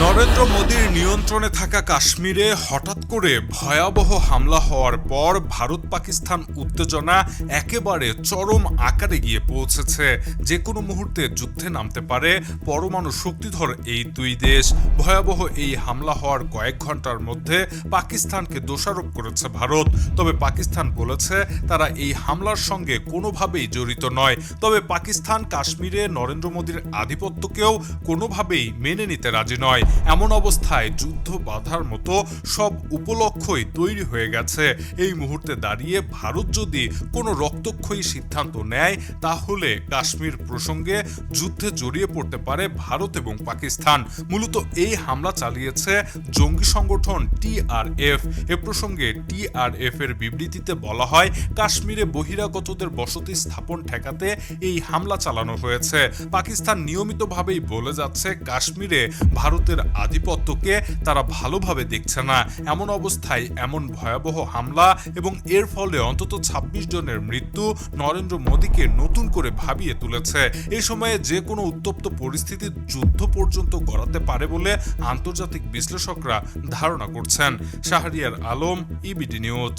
নরেন্দ্র মোদীর নিয়ন্ত্রণে থাকা কাশ্মীরে হঠাৎ করে ভয়াবহ হামলা হওয়ার পর ভারত পাকিস্তান উত্তেজনা একেবারে চরম আকারে গিয়ে পৌঁছেছে। যে কোনো মুহূর্তে যুদ্ধে নামতে পারে। পরমাণু শক্তিধর এই দুই দেশ। ভয়াবহ এই হামলা হওয়ার কয়েক ঘণ্টার মধ্যে পাকিস্তানকে দোষারোপ করেছে ভারত। তবে পাকিস্তান বলেছে, তারা এই হামলার সঙ্গে কোনোভাবেই জড়িত নয়। তবে পাকিস্তান কাশ্মীরে নরেন্দ্র মোদীর আধিপত্যকেও কোনোভাবেই মেনে নিতে রাজি নয়। এমন অবস্থায় যুদ্ধ বাধার মতো সব উপলক্ষই তৈরি হয়ে গেছে। এই মুহূর্তে দাঁড়িয়ে ভারত যদি কোনো রক্তক্ষয়ী সিদ্ধান্ত নেয়, তাহলে কাশ্মীর প্রসঙ্গে যুদ্ধে জড়িয়ে পড়তে পারে ভারত এবং পাকিস্তান। মূলত এই হামলা চালিয়েছে জঙ্গি সংগঠন টিআরএফ এ প্রসঙ্গে টিআরএফ এর বিবৃতিতে বলা হয়, কাশ্মীরে বহিরাগতদের বসতি স্থাপন ঠেকাতে এই হামলা চালানো হয়েছে। পাকিস্তান নিয়মিতভাবেই বলে যাচ্ছে, কাশ্মীরে ভারতের আধিপত্যকে তারা ভালোভাবে দেখছে না। এমন অবস্থায় এমন ভয়াবহ হামলা এবং এর ফলে অন্তত ২৬ জনের মৃত্যু নরেন্দ্র মোদীকে নতুন করে ভাবিয়ে তুলেছে। এই সময়ে যে কোনো উত্তপ্ত পরিস্থিতি যুদ্ধ পর্যন্ত গড়াতে পারে বলে আন্তর্জাতিক বিশ্লেষকরা ধারণা করছেন। Shahriar Alam EBD news